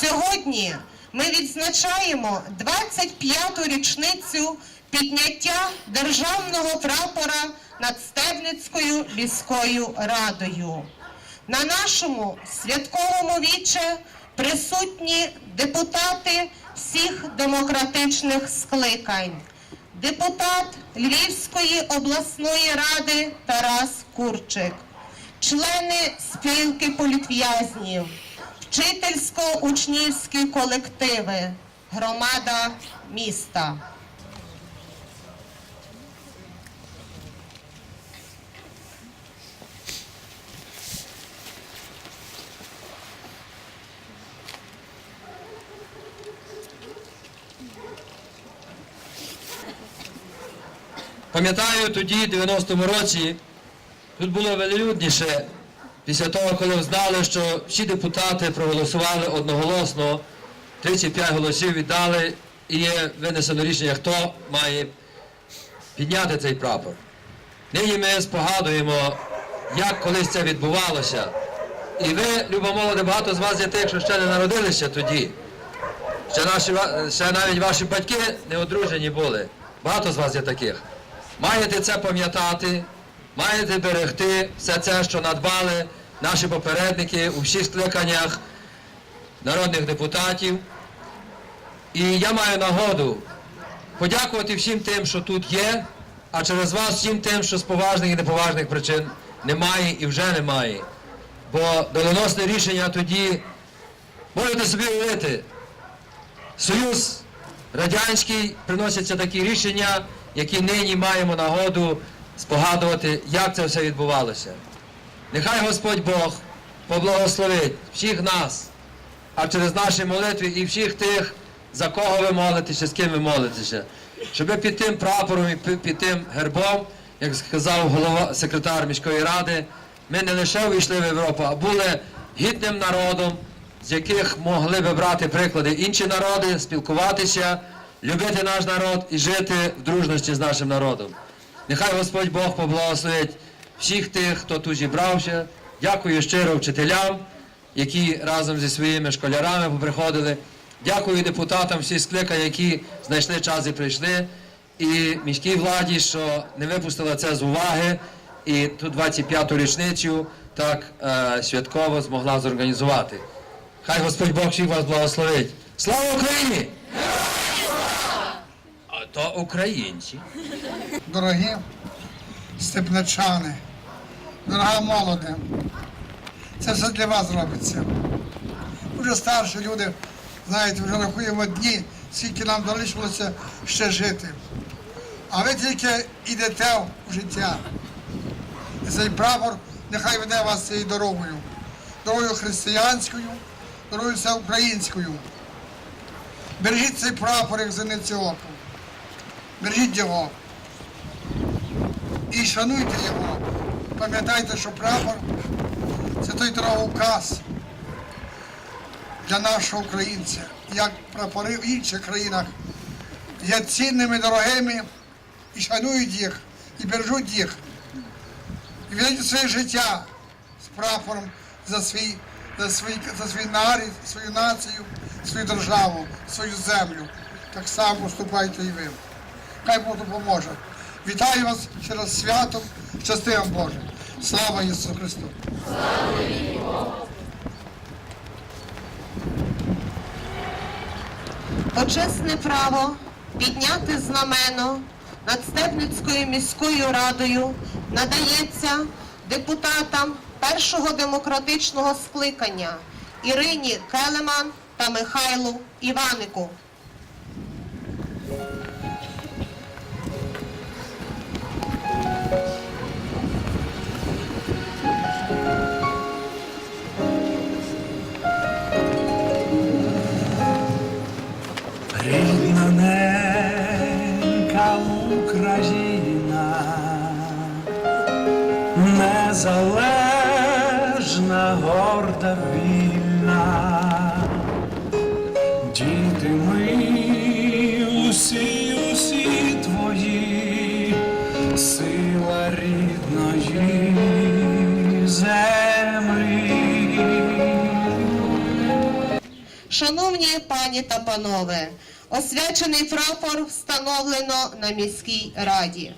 Сьогодні ми відзначаємо 25-ту річницю підняття державного прапора над Стебницькою міською радою. На нашому святковому віче присутні депутати всіх демократичних скликань. Депутат Львівської обласної ради Тарас Курчик, члени спілки політв'язнів, вчительсько-учнівські колективи, громада міста. Пам'ятаю тоді, в 90-му році, тут було велелюдніше, після того, коли знали, що всі депутати проголосували одноголосно, 35 голосів віддали, і є винесено рішення, хто має підняти цей прапор. Нині ми спогадуємо, як колись це відбувалося. І ви, люба багато з вас є тих, що ще не народилися тоді. Ще, наші, ще навіть ваші батьки не одружені були. Багато з вас є таких. Маєте це пам'ятати, маєте берегти все це, що надбали наші попередники у всіх скликаннях народних депутатів. І я маю нагоду подякувати всім тим, що тут є, а через вас всім тим, що з поважних і неповажних причин немає і вже немає. Бо доленосне рішення тоді можете собі уявити, Союз Радянський приносяться такі рішення, які нині маємо нагоду спогадувати, як це все відбувалося. Нехай Господь Бог поблагословить всіх нас, а через наші молитви і всіх тих, за кого ви молитеся, з ким ви молитеся, щоб під тим прапором і під- тим гербом, як сказав голова секретар міської ради, ми не лише увійшли в Європу, а були гідним народом, з яких могли би брати приклади інші народи, спілкуватися, любити наш народ і жити в дружності з нашим народом. Нехай Господь Бог поблагословить всіх тих, хто тут зібрався. Дякую щиро вчителям, які разом зі своїми школярами поприходили. Дякую депутатам всіх скликань, які знайшли час і прийшли. І міській владі, що не випустила це з уваги, і ту 25-ту річницю так е, святково змогла зорганізувати. Хай Господь Бог всіх вас благословить. Слава Україні! То українці. дорогі степничани, дорога молоде, це все для вас робиться. Вже старші люди, знаєте, вже рахуємо дні, скільки нам залишилося ще жити. А ви тільки йдете в життя. І цей прапор нехай веде вас цією дорогою. Дорогою християнською, дорогою всеукраїнською. Бережіть цей прапор, як зеницю око. Бережіть його і шануйте його. Пам'ятайте, що прапор це той дороговказ для нашого українця, як прапори в інших країнах є цінними, дорогими і шанують їх, і бережуть їх. І віддають своє життя з прапором за свій, за свій, за свій нарід, свою націю, свою державу, свою землю. Так само поступайте і ви. Хай Бог допоможе. Вітаю вас через святом, щасти вам Боже. Слава Ісусу Христу! Почесне право підняти знамено над Степницькою міською радою надається депутатам першого демократичного скликання Ірині Келеман та Михайлу Іванику. Україна, незалежна, горда, вільна, діти ми усі, усі твої, сила рідної землі. Шановні пані та панове, освячений прапор встановлено на міській раді.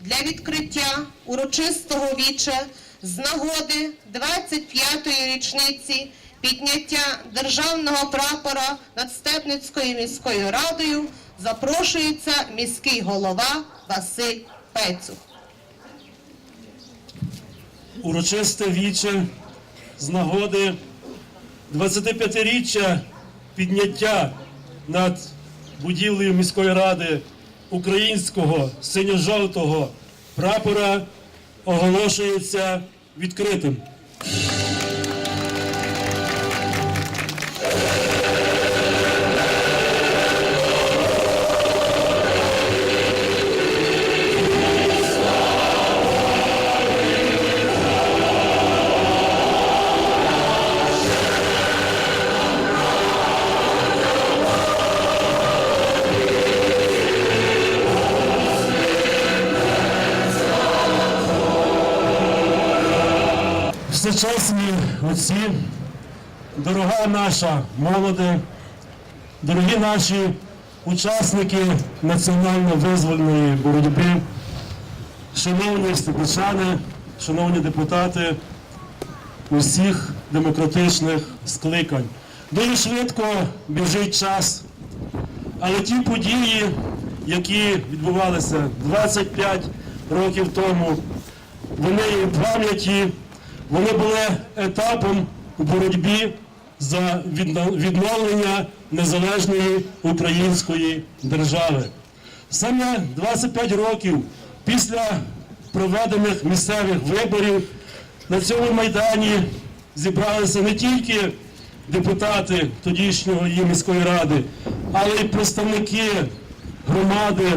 Для відкриття урочистого віче з нагоди 25-ї річниці підняття державного прапора над Степницькою міською радою запрошується міський голова Василь Пецух. урочисте віче з нагоди 25-річчя підняття над будівлею міської ради українського синьо-жовтого прапора оголошується відкритим. Всечесні отці, дорога наша молоде, дорогі наші учасники національно-визвольної боротьби, шановні степичани, шановні депутати усіх демократичних скликань. Дуже швидко біжить час, але ті події, які відбувалися 25 років тому, вони в пам'яті, вони були етапом у боротьбі за відновлення незалежної української держави. Саме 25 років після проведених місцевих виборів на цьому майдані зібралися не тільки депутати тодішньої її міської ради, але й представники громади,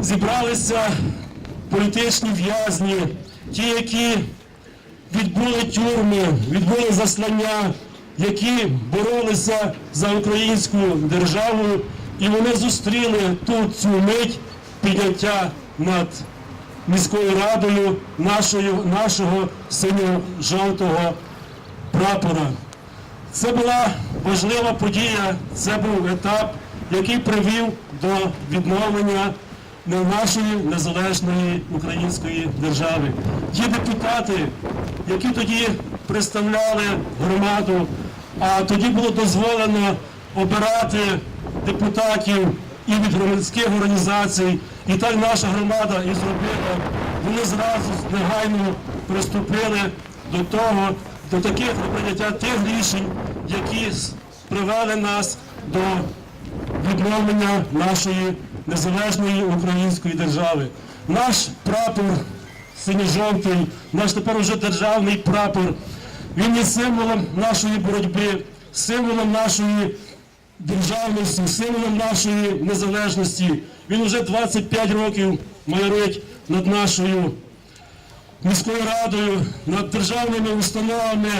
зібралися політичні в'язні, ті, які відбули тюрми, відбули заслання, які боролися за українську державу, і вони зустріли тут цю мить підняття над міською радою нашою, нашого синьо-жовтого прапора. Це була важлива подія, це був етап, який привів до відновлення нашої незалежної української держави. Ті депутати, які тоді представляли громаду, а тоді було дозволено обирати депутатів і від громадських організацій, і так наша громада і зробила. Вони зразу негайно приступили до того, до таких прийняття тих рішень, які привели нас до відновлення нашої незалежної української держави. Наш прапор синьо-жовтий, наш тепер уже державний прапор, він є символом нашої боротьби, символом нашої державності, символом нашої незалежності. Він уже 25 років майорить над нашою міською радою, над державними установами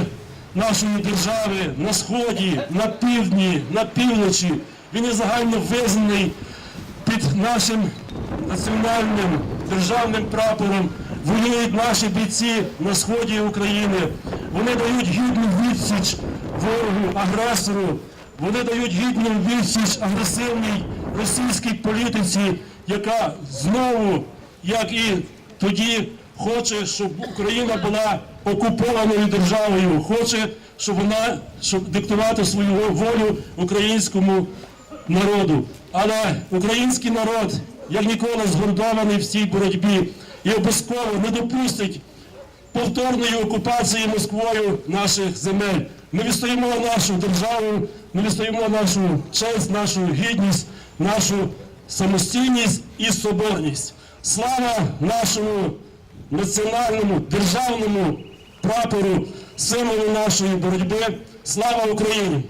нашої держави на сході, на півдні, на півночі. Він є загально визнаний під нашим національним державним прапором. Воюють наші бійці на сході України. Вони дають гідну відсіч ворогу, агресору. Вони дають гідну відсіч агресивній російській політиці, яка знову, як і тоді, хоче, щоб Україна була окупованою державою, хоче, щоб вона щоб диктувати свою волю українському народу. Але український народ, як ніколи, згуртований в цій боротьбі і обов'язково не допустить повторної окупації Москвою наших земель. Ми відстоїмо нашу державу, ми відстоїмо нашу честь, нашу гідність, нашу самостійність і соборність. Слава нашому національному державному прапору, символу нашої боротьби. Слава Україні!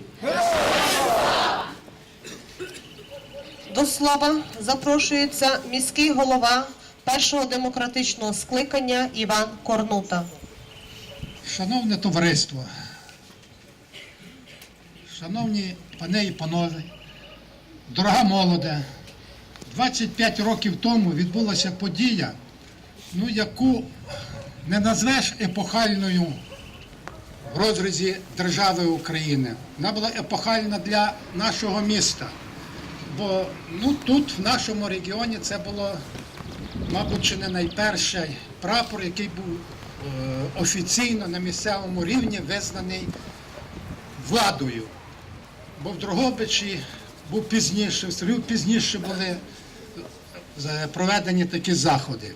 До слова запрошується міський голова першого демократичного скликання Іван Корнута. Шановне товариство, шановні пани і панове, дорога молоде, 25 років тому відбулася подія, ну, яку не назвеш епохальною в розрізі держави України. Вона була епохальна для нашого міста. Бо ну, тут, в нашому регіоні, це було, мабуть, чи не найперший прапор, який був е, офіційно на місцевому рівні визнаний владою. Бо в Дрогобичі був пізніше, в селі пізніше були е, проведені такі заходи.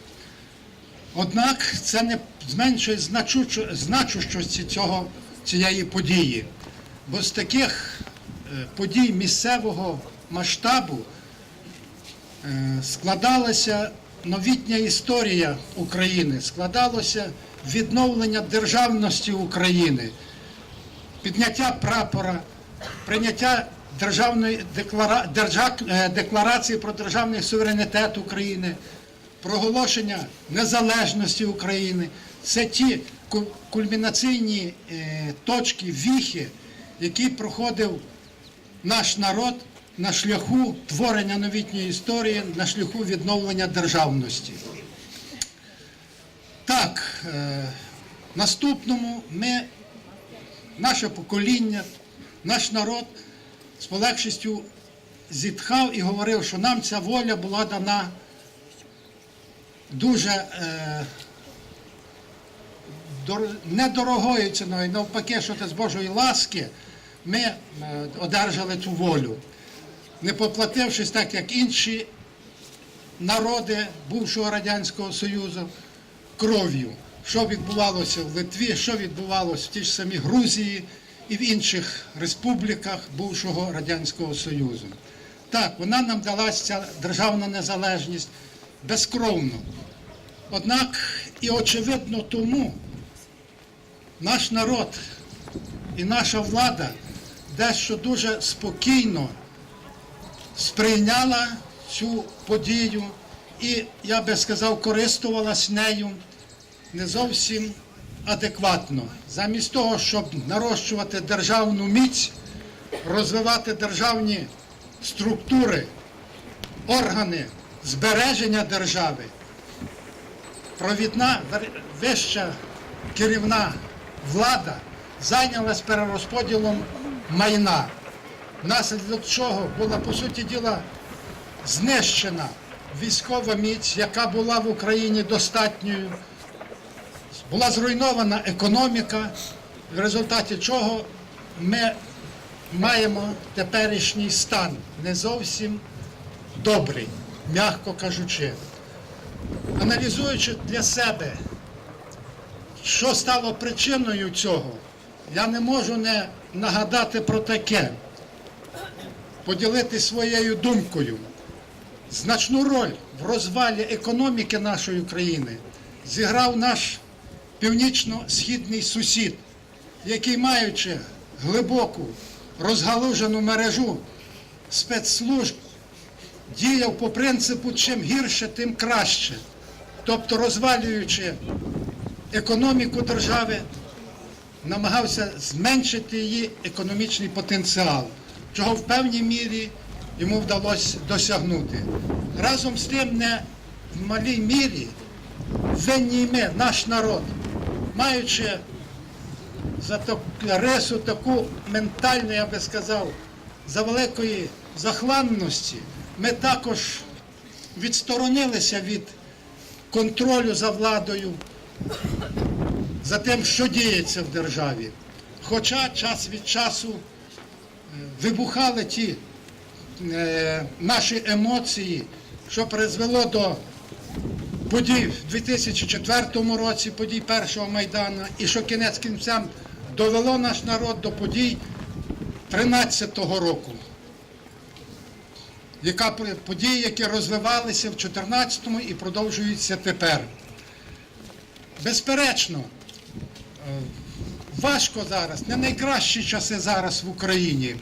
Однак це не зменшує значущості цього, цієї події. Бо з таких е, подій місцевого масштабу складалася новітня історія України, складалося відновлення державності України, підняття прапора, прийняття державної деклара... держа- е, декларації про державний суверенітет України, проголошення незалежності України. Це ті кульмінаційні е, точки, віхи, які проходив наш народ на шляху творення новітньої історії, на шляху відновлення державності. Так, е, наступному ми, наше покоління, наш народ з полегшістю зітхав і говорив, що нам ця воля була дана дуже е, дор- недорогою ціною, навпаки, що це з Божої ласки, ми е, одержали цю волю, не поплатившись так, як інші народи бувшого Радянського Союзу кров'ю. Що відбувалося в Литві, що відбувалося в тій ж самій Грузії і в інших республіках бувшого Радянського Союзу. Так, вона нам далася ця державна незалежність безкровно. Однак і очевидно тому наш народ і наша влада дещо дуже спокійно сприйняла цю подію і, я би сказав, користувалась нею не зовсім адекватно. Замість того, щоб нарощувати державну міць, розвивати державні структури, органи збереження держави, провідна вища керівна влада зайнялась перерозподілом майна, внаслідок чого була, по суті діла, знищена військова міць, яка була в Україні достатньою, була зруйнована економіка, в результаті чого ми маємо теперішній стан. Не зовсім добрий, м'яко кажучи. Аналізуючи для себе, що стало причиною цього, я не можу не нагадати про таке, поділитися своєю думкою. Значну роль в розвалі економіки нашої країни зіграв наш північно-східний сусід, який, маючи глибоку розгалужену мережу спецслужб, діяв по принципу чим гірше, тим краще. Тобто розвалюючи економіку держави, намагався зменшити її економічний потенціал, чого в певній мірі йому вдалося досягнути. Разом з тим, не в малій мірі винні ми, наш народ, маючи за таку рису таку ментальну, я би сказав, за великої захланності, ми також відсторонилися від контролю за владою, за тим, що діється в державі. Хоча час від часу вибухали ті е, наші емоції, що призвело до подій в 2004 році, подій першого Майдану, і що кінець кінцем довело наш народ до подій 2013 року. Яка події, які розвивалися в 2014 і продовжуються тепер. Безперечно, е, важко зараз, не найкращі часи зараз в Україні.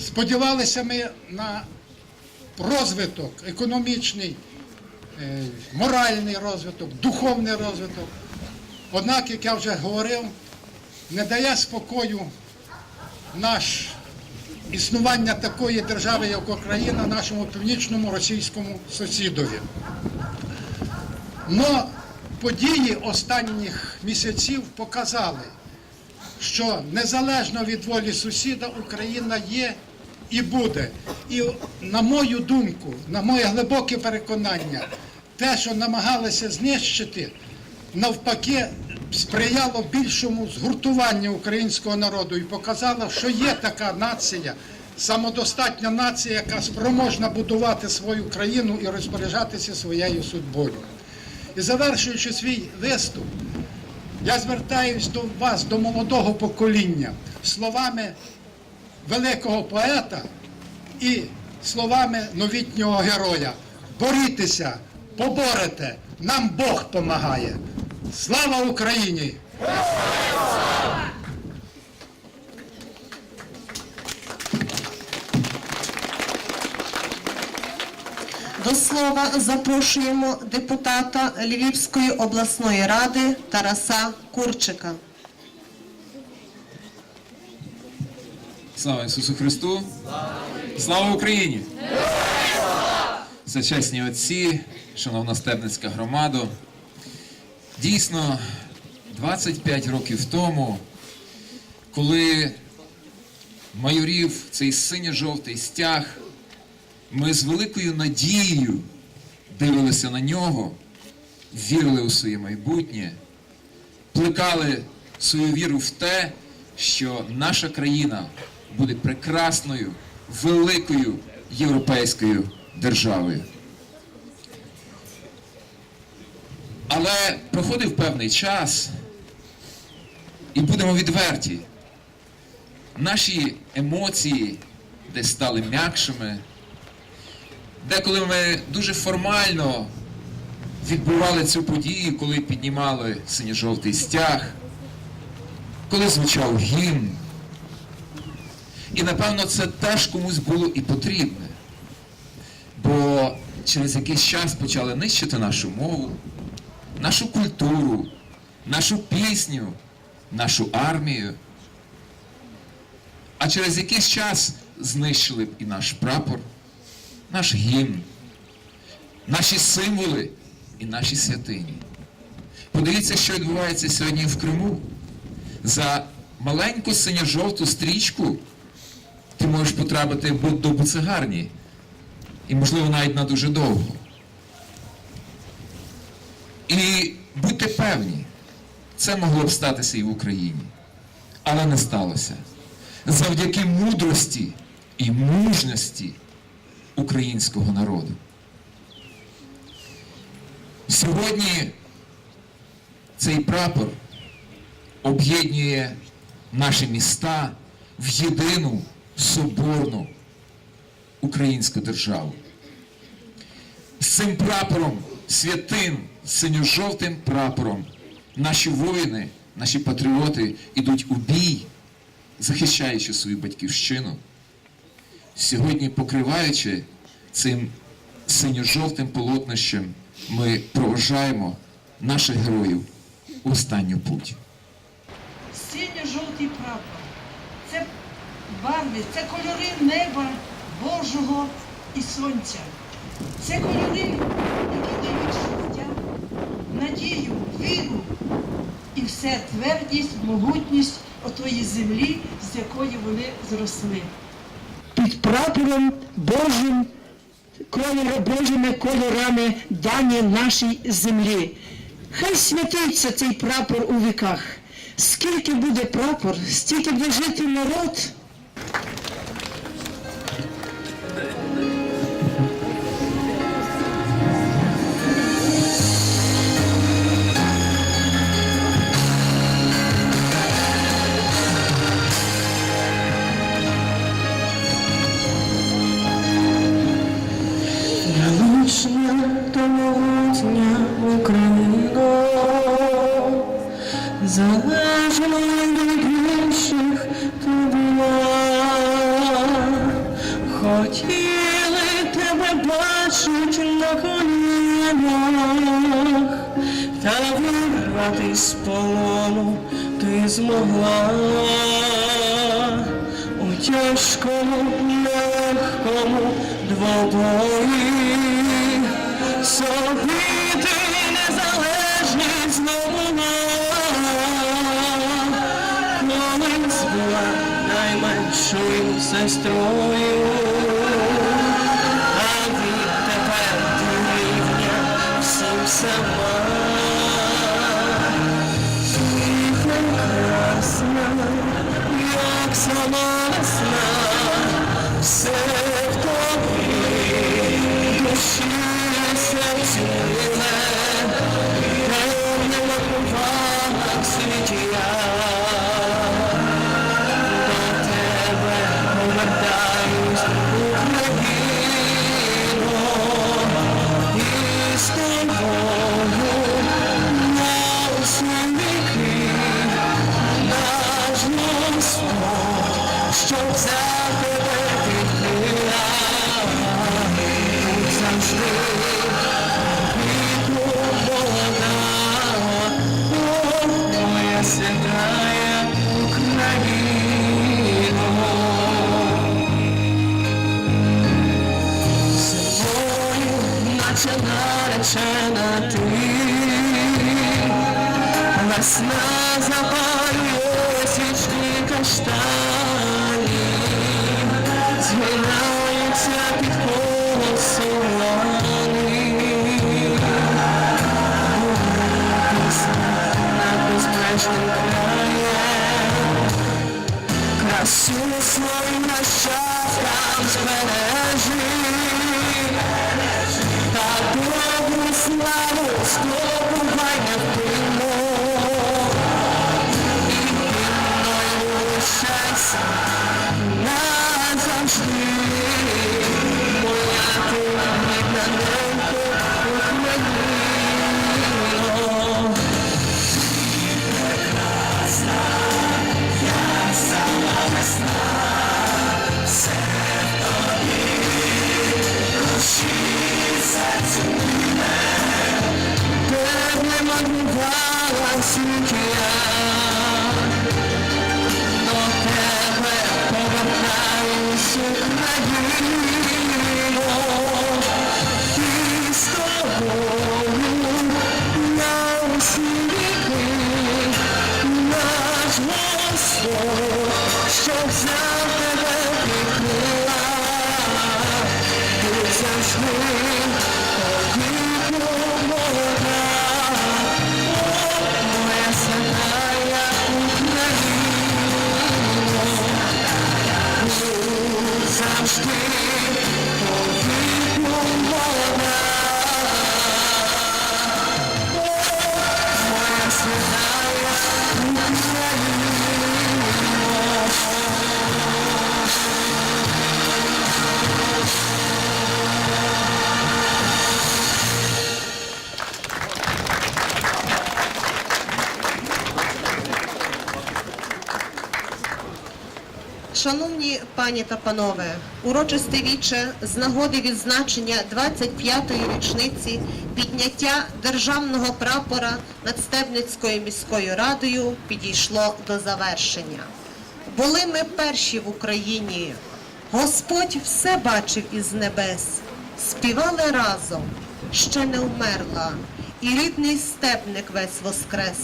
Сподівалися ми на розвиток економічний, е, моральний розвиток, духовний розвиток. Однак, як я вже говорив, не дає спокою наш існування такої держави, як Україна, нашому північному російському сусідові. Но події останніх місяців показали, що незалежно від волі сусіда Україна є і буде. І на мою думку, на моє глибоке переконання, те, що намагалися знищити, навпаки, сприяло більшому згуртуванню українського народу і показало, що є така нація, самодостатня нація, яка спроможна будувати свою країну і розпоряджатися своєю судьбою. І завершуючи свій виступ, я звертаюсь до вас, до молодого покоління, словами великого поета і словами новітнього героя. Борітеся, поборете, нам Бог помагає. Слава Україні! До слова запрошуємо депутата Львівської обласної ради Тараса Курчика. Слава Ісусу Христу! Слава Україні! Зачесні отці, шановна Стебницька громада. Дійсно, 25 років тому, коли майорів цей синьо-жовтий стяг, ми з великою надією дивилися на нього, вірили у своє майбутнє, плекали свою віру в те, що наша країна буде прекрасною, великою європейською державою. Але проходив певний час, і будемо відверті, наші емоції десь стали м'якшими. Деколи ми дуже формально відбували цю подію, коли піднімали синьо-жовтий стяг, коли звучав гімн. І напевно це теж комусь було і потрібне. Бо через якийсь час почали нищити нашу мову, нашу культуру, нашу пісню, нашу армію. А через якийсь час знищили б і наш прапор, наш гімн, наші символи і наші святині. Подивіться, що відбувається сьогодні в Криму. За маленьку синьо-жовту стрічку ти можеш потрапити до буцегарні. І, можливо, навіть на дуже довго. І будьте певні, це могло б статися і в Україні. Але не сталося. Завдяки мудрості і мужності українського народу. Сьогодні цей прапор об'єднує наші міста в єдину соборну українську державу. З цим прапором, святим синьо-жовтим прапором, наші воїни, наші патріоти йдуть у бій, захищаючи свою батьківщину. Сьогодні, покриваючи цим синьо-жовтим полотнищем, ми проважаємо наших героїв у останню путь. Синьо-жовтий прапор. Це барви, це кольори неба Божого і сонця. Це кольори, які дають життя, надію, віру і все твердість, могутність отої землі, з якої вони зросли. Під прапором Божим кольори, Божими кольорами дані нашій землі. Хай святиться цей прапор у віках. Скільки буде прапор, стільки буде жити народ. Тебе бачить на колінах, та вирвати з полону ти змогла. У тяжкому, нелегкому двобої собі ти незалежність здобула. старшою сестрою, ти, весна запалює свічки каштані, згинаються під. Пісня над безбрежним краєм, красу свою нащадкам збережи, будь Шановні пані та панове, урочисте віче з нагоди відзначення 25-ї річниці підняття державного прапора над Стебницькою міською радою підійшло до завершення. Були ми перші в Україні. Господь все бачив із небес, співали разом, ще не вмерла, і рідний степник весь воскрес,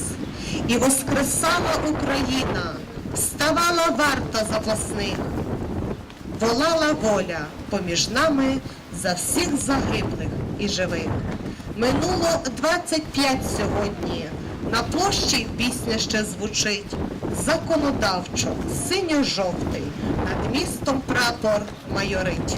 і воскресала Україна, ставала варта запасних, волала воля поміж нами за всіх загиблих і живих. Минуло 25 сьогодні. На площі пісня ще звучить. Законодавчо, синьо-жовтий, над містом прапор майорить.